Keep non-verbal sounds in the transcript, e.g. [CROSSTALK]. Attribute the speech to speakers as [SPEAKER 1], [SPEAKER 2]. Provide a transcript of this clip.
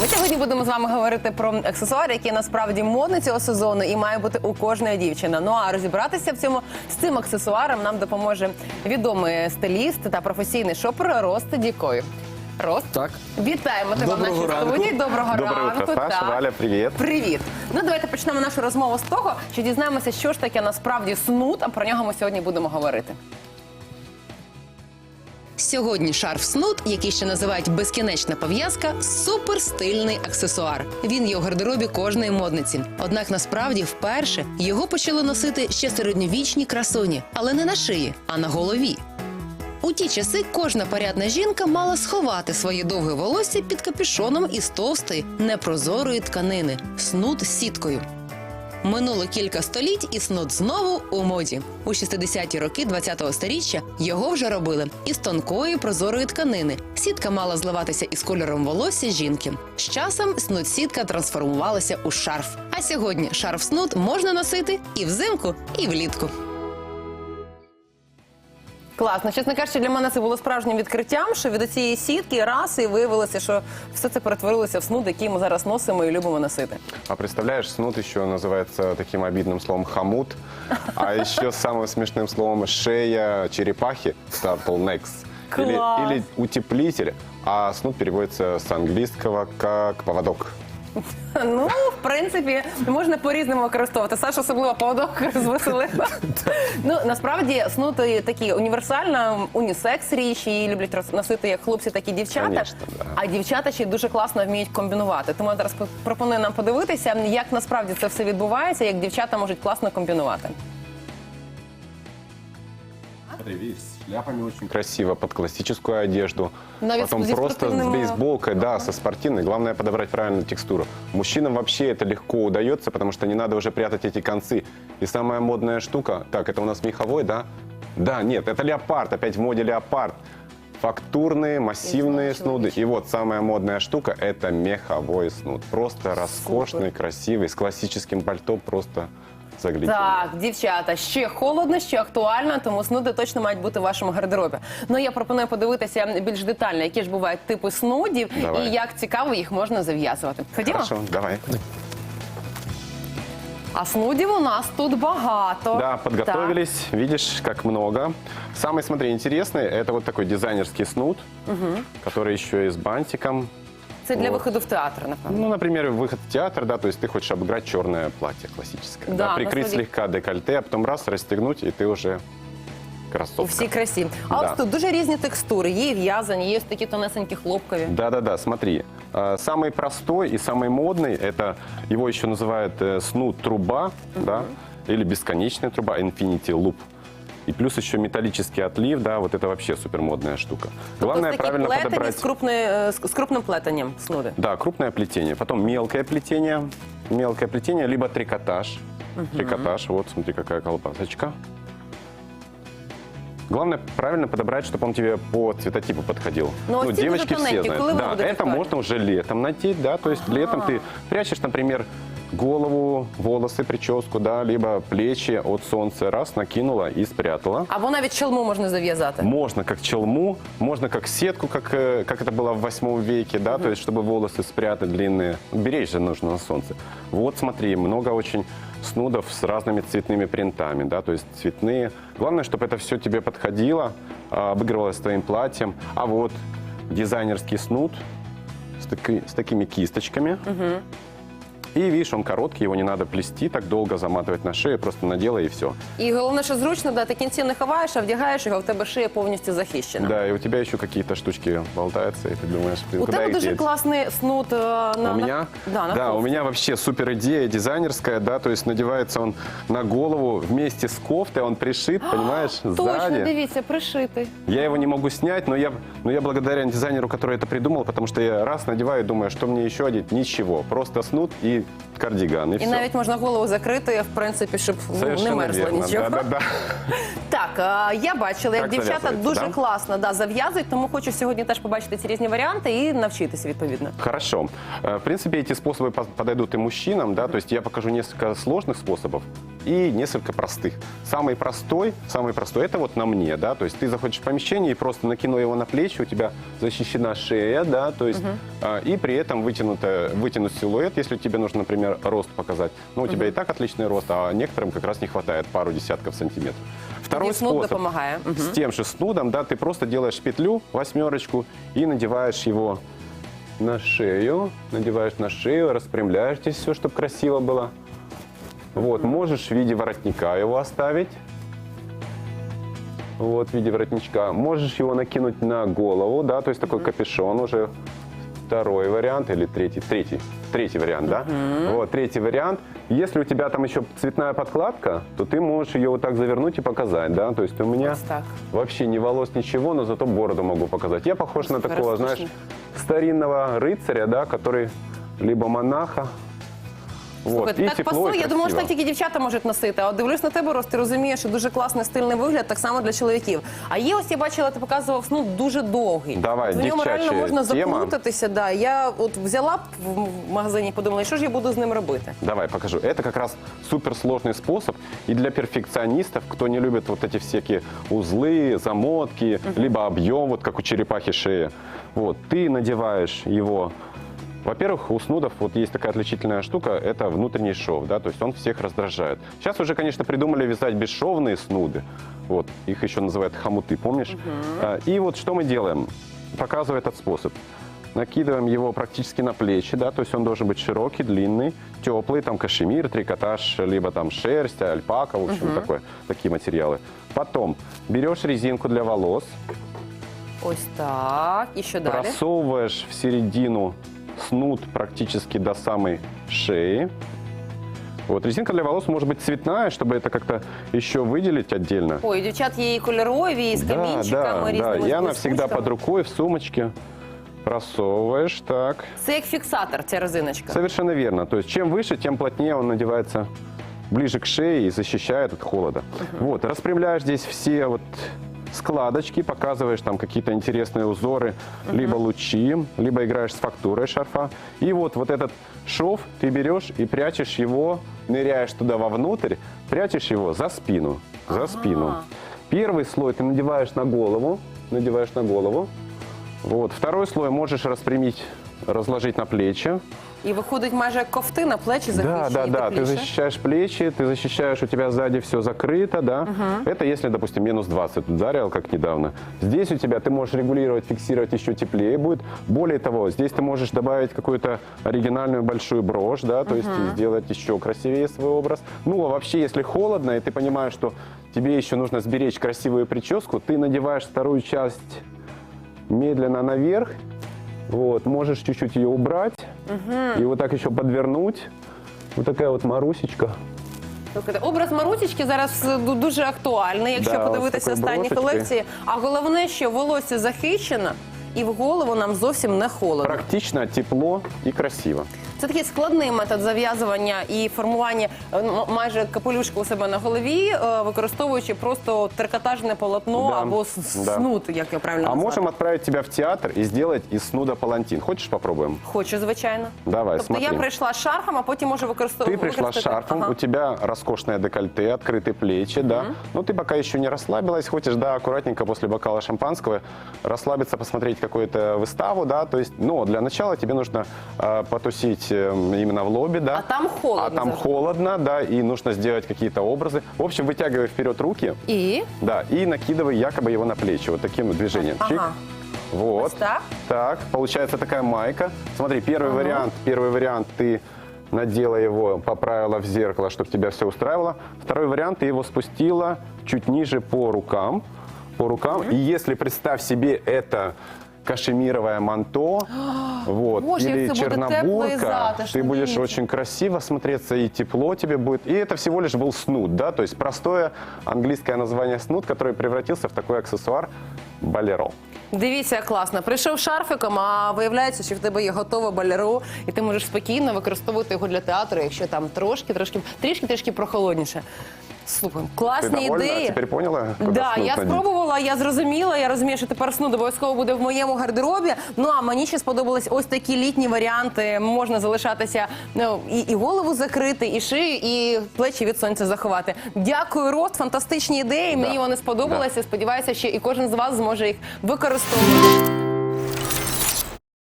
[SPEAKER 1] Ми сьогодні будемо з вами говорити про аксесуари, які насправді модні цього сезону і має бути у кожної дівчини. Ну а розібратися в цьому з цим аксесуаром нам допоможе відомий стиліст та професійний шопер Рост Дікой. Рост,
[SPEAKER 2] Так.
[SPEAKER 1] вітаємо тебе в нашій
[SPEAKER 2] ранку.
[SPEAKER 1] студії. Доброго
[SPEAKER 3] Доброе
[SPEAKER 1] ранку.
[SPEAKER 3] утро, Саша, Валя, привет.
[SPEAKER 1] Привіт. Ну давайте почнемо нашу розмову з того, що дізнаємося, що ж таке насправді снуд, а про нього ми сьогодні будемо говорити. Сьогодні шарф снуд, який ще називають безкінечна пов'язка, суперстильний аксесуар. Він є у гардеробі кожної модниці. Однак насправді вперше його почали носити ще середньовічні красуні, але не на шиї, а на голові. У ті часи кожна порядна жінка мала сховати своє довге волосся під капюшоном із товстої, непрозорої тканини снуд сіткою. Минуло кілька століть, і снуд знову у моді. У 60-ті роки 20-го сторіччя його вже робили із тонкої прозорої тканини. Сітка мала зливатися із кольором волосся жінки. З часом снуд сітка трансформувалася у шарф. А сьогодні шарф снуд можна носити і взимку, і влітку. Класно, чесно кажучи, для мене це було справжнім відкриттям, що від цієї сітки раз і виявилося, що все це перетворилося в снуд, який ми зараз носимо і любимо носити.
[SPEAKER 3] А представляешь, снуд еще называется таким обидным словом хамут, а еще самым смешным словом шея черепахи, turtlenecks. Или,
[SPEAKER 1] Класс.
[SPEAKER 3] или утеплитель, а снуд переводится с английского как поводок.
[SPEAKER 1] Ну, в принципі, можна по-різному використовувати. Саша особливо поводок [LAUGHS] розвеселила. ну насправді снути такі універсальна унісекс річ, її люблять носити як хлопці, так і дівчата.
[SPEAKER 3] Конечно, да.
[SPEAKER 1] А дівчата ще дуже класно вміють комбінувати. Тому я зараз по- пропоную нам подивитися, як насправді це все відбувається, як дівчата можуть класно комбінувати.
[SPEAKER 3] Смотри, видишь, с шляпами очень красиво, под классическую одежду.
[SPEAKER 1] Навіть
[SPEAKER 3] Потом
[SPEAKER 1] с
[SPEAKER 3] просто с
[SPEAKER 1] спортивным,
[SPEAKER 3] бейсболкой, да, со спортивной. Главное подобрать правильную текстуру. Мужчинам вообще это легко удается, потому что не надо уже прятать эти концы. И самая модная штука, так, это у нас меховой, да? Да, нет, это леопард, опять в моде леопард. Фактурные, массивные снуды. И вот самая модная штука – это меховой снуд. Просто роскошный, красивый, с классическим пальто, просто загляденье.
[SPEAKER 1] Так, дівчата, ще холодно, ще актуально, тому снуди точно мають бути в вашому гардеробі. Ну я пропоную подивитися більш детально, які ж бувають типи снудів
[SPEAKER 3] Давай.
[SPEAKER 1] і як цікаво їх можна зав'язувати. Ходімо.
[SPEAKER 3] Хорошо, давай.
[SPEAKER 1] А снудів у нас тут багато.
[SPEAKER 3] Да, подготовились. Видишь, как много. Самый, смотри, интересный, это вот такой дизайнерский снуд, который еще и с бантиком.
[SPEAKER 1] Так. Це для
[SPEAKER 3] Вот.
[SPEAKER 1] виходу в театр, напевно.
[SPEAKER 3] Ну, например, выход в театр, да, то есть ты хочешь обыграть черное платье классическое.
[SPEAKER 1] Да,
[SPEAKER 3] прикрыть
[SPEAKER 1] насправді.
[SPEAKER 3] слегка декольте, а потом раз, расстегнуть, и ты уже красотка.
[SPEAKER 1] У всій красі. А
[SPEAKER 3] Да.
[SPEAKER 1] от тут дуже різні текстури. Є і в'язані, є ось такі тонесенькі хлопкові.
[SPEAKER 3] Да-да-да, смотри. э, Самый простой и самый модный, это его еще называют э, снуд труба, да, или бесконечная труба, infinity loop. И плюс еще металлический отлив, да, вот это вообще супер модная штука. Главное
[SPEAKER 1] такі
[SPEAKER 3] правильно подобрать.
[SPEAKER 1] з, крупною, е, з, з крупним плетенням снуди.
[SPEAKER 3] Да, крупное плетение. Потом мелкое плетение, мелкое плетение, либо трикотаж. Трикотаж, вот смотри, какая колбасочка. Главное правильно подобрать, чтобы он тебе по цветотипу подходил.
[SPEAKER 1] Ну, а те
[SPEAKER 3] девочки все знают. Да, это можно уже летом надеть, да, то есть летом ты прячешь, например, голову, волосы, прическу, да, либо плечи от солнца, раз, накинула и спрятала.
[SPEAKER 1] Або навіть чолму можна зав'язати.
[SPEAKER 3] Можно как челму, можно как сетку, как, э, как это было в восьмом веке, да, то есть чтобы волосы спрятать длинные. Беречь же нужно на солнце. Вот смотри, много очень снудов с разными цветными принтами, да, то есть цветные. Главное, чтобы это все тебе подходило, а, обыгрывалось с твоим платьем. А вот дизайнерский снуд с, таки- с такими кисточками. И видишь, он короткий, его не надо плести, так долго заматывать на шею, просто надела и все.
[SPEAKER 1] І головне, що зручно, да, ти кінці не ховаєш, а вдягаєш його, в тебе шия повністю захищена.
[SPEAKER 3] Да, и у тебя еще какие-то штучки болтаются, и ты думаешь, блин,
[SPEAKER 1] У
[SPEAKER 3] куда
[SPEAKER 1] тебе
[SPEAKER 3] их
[SPEAKER 1] дуже
[SPEAKER 3] деть?
[SPEAKER 1] класний снуд е, на
[SPEAKER 3] У
[SPEAKER 1] на-
[SPEAKER 3] меня,
[SPEAKER 1] да, на
[SPEAKER 3] да, у
[SPEAKER 1] кофту.
[SPEAKER 3] меня вообще супер идея дизайнерская, да, то есть надевается он на голову вместе с кофтой, он пришит, понимаешь,
[SPEAKER 1] Точно,
[SPEAKER 3] сзади.
[SPEAKER 1] дивіться, пришитий.
[SPEAKER 3] Я его не могу снять, но я, но я благодаря дизайнеру, который это придумал, потому что я раз надеваю и думаю, что мне еще одеть, ничего, просто снуд и кардиган, и,
[SPEAKER 1] І
[SPEAKER 3] все.
[SPEAKER 1] навіть можна голову закрити, в принципі, щоб ну, не
[SPEAKER 3] Совершенно
[SPEAKER 1] мерзло
[SPEAKER 3] верно.
[SPEAKER 1] нічого.
[SPEAKER 3] Да, да, да. [LAUGHS]
[SPEAKER 1] Так, а, я бачила, як
[SPEAKER 3] Так
[SPEAKER 1] дівчата
[SPEAKER 3] зав'язується,
[SPEAKER 1] дуже
[SPEAKER 3] да?
[SPEAKER 1] класно да, зав'язують, тому хочу сьогодні теж побачити ці різні варіанти і навчитися відповідно.
[SPEAKER 3] Хорошо. Э, В принципе, эти способы по- подойдут и мужчинам, да, то есть я покажу несколько сложных способов и несколько простых. Самый простой, самый простой, это вот на мне, да, то есть ты заходишь в помещение и просто накинул его на плечи, у тебя защищена шея, да, то есть, а, и при этом вытянута, вытянут силуэт, если тебе нужно, например, рост показать. Ну, у тебя и так отличный рост, а некоторым как раз не хватает пару десятков сантиметров. Второй
[SPEAKER 1] снуд
[SPEAKER 3] способ.
[SPEAKER 1] допомагає. Мгм.
[SPEAKER 3] С тем же снудом, да, ты просто делаешь петлю, восьмерочку и надеваешь его на шею, надеваешь на шею, распрямляешь здесь все, чтобы красиво было. Вот, можешь в виде воротника его оставить. Вот, в виде воротничка. Можешь его накинуть на голову, да, то есть такой капюшон уже второй вариант или третий, третий, третий вариант, да? Вот, третий вариант. Если у тебя там еще цветная подкладка, то ты можешь ее вот так завернуть и показать, да? То есть у меня
[SPEAKER 1] Вот так.
[SPEAKER 3] вообще ни волос, ничего, но зато бороду могу показать. Я похож на такого, знаешь, старинного рыцаря, да, который либо монаха. Вот,
[SPEAKER 1] Слухайте,
[SPEAKER 3] и
[SPEAKER 1] так
[SPEAKER 3] тепло,
[SPEAKER 1] пасує.
[SPEAKER 3] и
[SPEAKER 1] Я думала, що так
[SPEAKER 3] красиво.
[SPEAKER 1] тільки дівчата можуть носити. А от дивлюсь на тебе, Рос, ти розумієш, що дуже класний стильний вигляд, так само для чоловіків. А є ось я бачила, ти показував ну дуже довгий.
[SPEAKER 3] Давай,
[SPEAKER 1] в ньому
[SPEAKER 3] дівчача
[SPEAKER 1] реально можна
[SPEAKER 3] тема.
[SPEAKER 1] заплутатися. Да. Я от взяла б в магазині, і подумала, що ж я буду з ним робити.
[SPEAKER 3] Давай покажу. Это как раз суперсложный способ и для перфекционистов, кто не любит вот эти всякие узлы, замотки, либо объем, вот как у черепахи шеи. Вот, ты надеваешь его во-первых, у снудов вот есть такая отличительная штука, это внутренний шов, да, то есть он всех раздражает. Сейчас уже, конечно, придумали вязать бесшовные снуды, вот, их еще называют хомуты, помнишь? А, И вот что мы делаем? Показываю этот способ. Накидываем его практически на плечи, да, то есть он должен быть широкий, длинный, теплый, там кашемир, трикотаж, либо там шерсть, альпака, в общем, такое, такие материалы. Потом берешь резинку для волос,
[SPEAKER 1] Ось так. І що далі?
[SPEAKER 3] просовываешь в середину снуд практически до самой шеи. Вот резинка для волос может быть цветная, чтобы это как-то еще выделить отдельно.
[SPEAKER 1] Ой, у дівчат є і кольорові, і з
[SPEAKER 3] Да,
[SPEAKER 1] камінчиками,
[SPEAKER 3] да,
[SPEAKER 1] різними
[SPEAKER 3] да. И она
[SPEAKER 1] блискучками.
[SPEAKER 3] всегда под рукой, в сумочке. Просовываешь, так.
[SPEAKER 1] Це як фіксатор, ця резиночка.
[SPEAKER 3] Совершенно верно. То есть чем выше, тем плотнее он надевается ближе к шее и защищает от холода. Вот, распрямляешь здесь все вот складочки, показываешь там какие-то интересные узоры, либо лучи, либо играешь с фактурой шарфа. И вот, вот этот шов ты берешь и прячешь его, ныряешь туда вовнутрь, прячешь его за спину, за спину. Первый слой ты надеваешь на голову, надеваешь на голову. Вот. Второй слой можешь распрямить, разложить на плечи.
[SPEAKER 1] І виходить майже як ковтина, плечі
[SPEAKER 3] Да,
[SPEAKER 1] захищені.
[SPEAKER 3] да, да. Ты
[SPEAKER 1] тепліше.
[SPEAKER 3] защищаешь плечи, ты защищаешь, у тебя сзади все закрыто, да. Это если, допустим, минус 20 ударил, как недавно. Здесь у тебя ты можешь регулировать, фиксировать еще теплее будет. Более того, здесь ты можешь добавить какую-то оригинальную большую брошь, да, то есть сделать еще красивее свой образ. Ну, а вообще, если холодно, и ты понимаешь, что тебе еще нужно сберечь красивую прическу, ты надеваешь вторую часть медленно наверх, вот, можешь чуть-чуть ее убрать и вот так еще подвернуть. Вот такая вот Марусечка.
[SPEAKER 1] Слухайте, образ Марусічки зараз е, дуже актуальний, якщо
[SPEAKER 3] Да,
[SPEAKER 1] подивитися останні колекції. А головне, що волосся захищено, і в голову нам зовсім не холодно.
[SPEAKER 3] Практично, тепло и красиво.
[SPEAKER 1] Це такий складний метод зав'язування і формування е, м- майже капелюшки у себе на голові, е, використовуючи просто трикотажне полотно
[SPEAKER 3] Да,
[SPEAKER 1] або с-
[SPEAKER 3] да.
[SPEAKER 1] снуд, як я правильно
[SPEAKER 3] А
[SPEAKER 1] назвати.
[SPEAKER 3] можем отправить тебя в театр и сделать из снуда палантин. Хочешь попробуем?
[SPEAKER 1] Хочу, звичайно.
[SPEAKER 3] Давай,
[SPEAKER 1] тобто я
[SPEAKER 3] смотри.
[SPEAKER 1] прийшла з шарфом, а потім можу використовувати.
[SPEAKER 3] Ты пришла с шарфом, у тебя роскошное декольте, открытые плечи, да. Но ты пока еще не расслабилась, хочешь, да, аккуратненько после бокала шампанского расслабиться, посмотреть какую-то выставу, да. То есть, но для начала тебе нужно э, потусить э, именно в лобби, да.
[SPEAKER 1] А там холодно
[SPEAKER 3] А там холодно, да, и нужно сделать какие-то образы. В общем, вытягивай вперед руки,
[SPEAKER 1] І
[SPEAKER 3] да, и накидывай якобы его на плечи вот таким движением. Чик.
[SPEAKER 1] ага.
[SPEAKER 3] Вот.
[SPEAKER 1] Ось так?
[SPEAKER 3] Так, получается такая майка. Смотри, первый вариант, первый вариант ты надела его, поправила в зеркало, чтобы тебя все устраивало. Второй вариант ты его спустила чуть ниже по рукам, по рукам. И если представь себе это кашемировое манто, [GASPS] вот,
[SPEAKER 1] Боже,
[SPEAKER 3] или
[SPEAKER 1] як це буде тепло і
[SPEAKER 3] чернобурка,
[SPEAKER 1] затишно,
[SPEAKER 3] ты будешь
[SPEAKER 1] дивіться.
[SPEAKER 3] очень красиво смотреться, и тепло тебе будет. И это всего лишь был снуд, да, то есть простое английское название снуд, который превратился в такой аксессуар балеро.
[SPEAKER 1] Дивіться, як класно. Прийшов шарфиком, а виявляється, що в тебе є готове балеру, і ти можеш спокійно використовувати його для театру, якщо там трошки, трошки, трішки, трішки прохолодніше. Слухай, класні
[SPEAKER 3] довольна?
[SPEAKER 1] ідеї.
[SPEAKER 3] Теперь поняла? куда
[SPEAKER 1] Да, я
[SPEAKER 3] надеть?
[SPEAKER 1] спробувала, я зрозуміла. Я розумію, що тепер снуд обов'язково буде в моєму гардеробі. Ну а мені ще сподобались ось такі літні варіанти. Можна залишатися ну і, і голову закрити, і шию, і плечі від сонця заховати. Дякую, Рост. Фантастичні ідеї. Мені вони сподобалися. Сподіваюся, що і кожен з вас зможе їх використовувати.